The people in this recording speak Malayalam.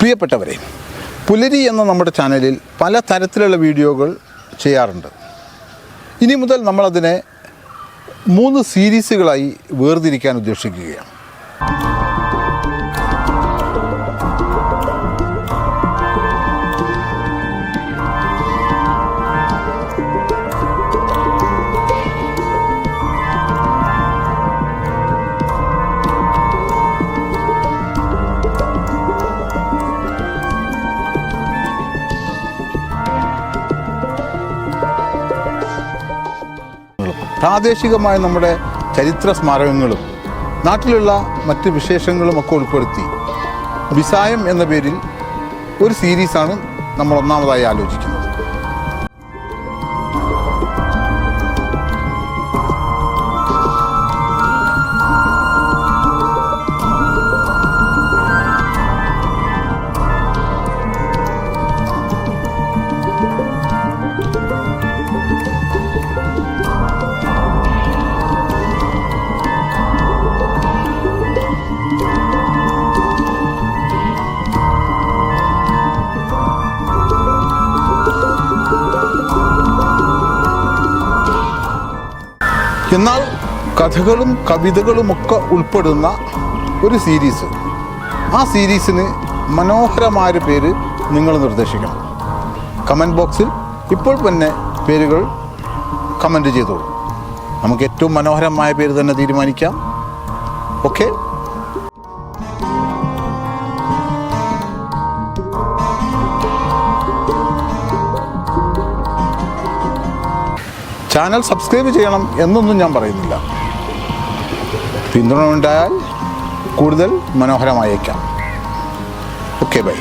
പ്രിയപ്പെട്ടവരെ പുലരി എന്ന നമ്മുടെ ചാനലിൽ പല തരത്തിലുള്ള വീഡിയോകൾ ചെയ്യാറുണ്ട്. ഇനി മുതൽ നമ്മളതിനെ മൂന്ന് സീരീസുകളായി വേർതിരിക്കാൻ ഉദ്ദേശിക്കുകയാണ്. പ്രാദേശികമായ നമ്മുടെ ചരിത്ര സ്മാരകങ്ങളും നാട്ടിലുള്ള മറ്റ് വിശേഷങ്ങളും ഒക്കെ ഉൾപ്പെടുത്തി. വിസായം എന്ന പേരിൽ ഒരു സീരീസാണ് നമ്മൾ ഒന്നാമതായി ആലോചിക്കുന്നത്. എന്നാൽ കഥകളും കവിതകളുമൊക്കെ ഉൾപ്പെടുന്ന ഒരു സീരീസ്. ആ സീരീസിന് മനോഹരമായ പേര് നിങ്ങൾ നിർദ്ദേശിക്കണം. കമന്റ് ബോക്സിൽ ഇപ്പോൾ തന്നെ പേരുകൾ കമന്റ് ചെയ്തോളൂ. നമുക്ക് ഏറ്റവും മനോഹരമായ പേര് തന്നെ തീരുമാനിക്കാം. ഓക്കെ? ചാനൽ സബ്സ്ക്രൈബ് ചെയ്യണം എന്നൊന്നും ഞാൻ പറയുന്നില്ല. പിന്തുണ ഉണ്ടായാൽ കൂടുതൽ മനോഹരമായേക്കാം. Okay bye